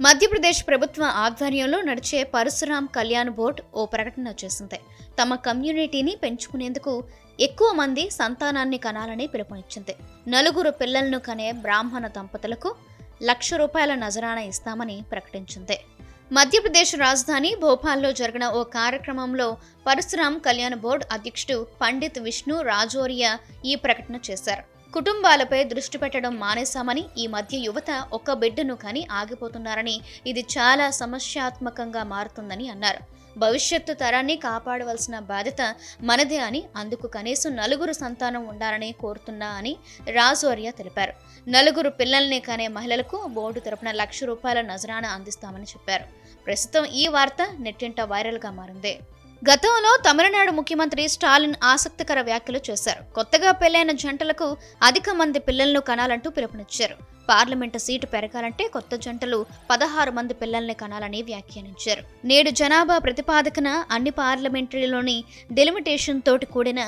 మధ్యప్రదేశ్ ప్రభుత్వ ఆధ్వర్యంలో నడిచే పరశురాం కళ్యాణ్ బోర్డ్ ఓ ప్రకటన చేసింది. తమ కమ్యూనిటీని పెంచుకునేందుకు ఎక్కువ మంది సంతానాన్ని కనాలని పిలుపునిచ్చింది. నలుగురు పిల్లలను కనే బ్రాహ్మణ దంపతులకు లక్ష రూపాయల నజరాన ఇస్తామని ప్రకటించింది. మధ్యప్రదేశ్ రాజధాని భోపాల్లో జరిగిన ఓ కార్యక్రమంలో పరశురాం కళ్యాణ్ బోర్డు అధ్యక్షుడు పండిత్ విష్ణు రాజోరియా ఈ ప్రకటన చేశారు. కుటుంబాలపై దృష్టి పెట్టడం మానేశామని ఈ మధ్య యువత ఒక్క బిడ్డను కని ఆగిపోతున్నారని ఇది చాలా సమస్యాత్మకంగా మారుతుందని అన్నారు. భవిష్యత్తు తరాన్ని కాపాడవలసిన బాధ్యత మనదే అని అందుకు కనీసం నలుగురు సంతానం ఉండాలని కోరుతున్నా అని రాజోర్య తెలిపారు. నలుగురు పిల్లల్ని కనే మహిళలకు బోర్డు తరపున లక్ష రూపాయల నజరాన అందిస్తామని చెప్పారు. ప్రస్తుతం ఈ వార్త నెట్టింట వైరల్గా మారింది. గతంలో తమిళనాడు ముఖ్యమంత్రి స్టాలిన్ ఆసక్తికర వ్యాఖ్యలు చేశారు. కొత్తగా పెళ్ళైన జంటలకు అధిక మంది పిల్లలను కనాలంటూ పిలుపునిచ్చారు. పార్లమెంటు సీటు పెరగాలంటే కొత్త జంటలు పదహారు మంది పిల్లల్ని కనాలని వ్యాఖ్యానించారు. నేడు జనాభా ప్రతిపాదకన అన్ని పార్లమెంటరీలోని డెలిమిటేషన్ తోటి కూడిన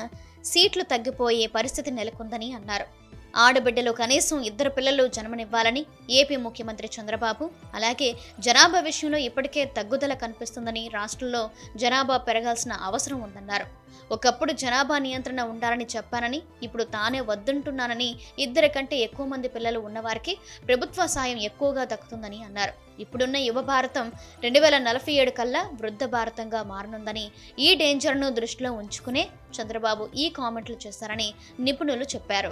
సీట్లు తగ్గిపోయే పరిస్థితి నెలకొందని అన్నారు. ఆడబిడ్డలు కనీసం ఇద్దరు పిల్లలు జన్మనివ్వాలని ఏపీ ముఖ్యమంత్రి చంద్రబాబు అలాగే జనాభా విషయంలో ఇప్పటికే తగ్గుదల కనిపిస్తుందని రాష్ట్రంలో జనాభా పెరగాల్సిన అవసరం ఉందన్నారు. ఒకప్పుడు జనాభా నియంత్రణ ఉండాలని చెప్పానని ఇప్పుడు తానే వద్దంటున్నానని ఇద్దరి కంటే ఎక్కువ మంది పిల్లలు ఉన్నవారికి ప్రభుత్వ సాయం ఎక్కువగా దక్కుతుందని అన్నారు. ఇప్పుడున్న యువ భారతం రెండు వేల నలభై ఏడు కల్లా వృద్ధ భారతంగా మారనుందని ఈ డేంజర్ను దృష్టిలో ఉంచుకునే చంద్రబాబు ఈ కామెంట్లు చేశారని నిపుణులు చెప్పారు.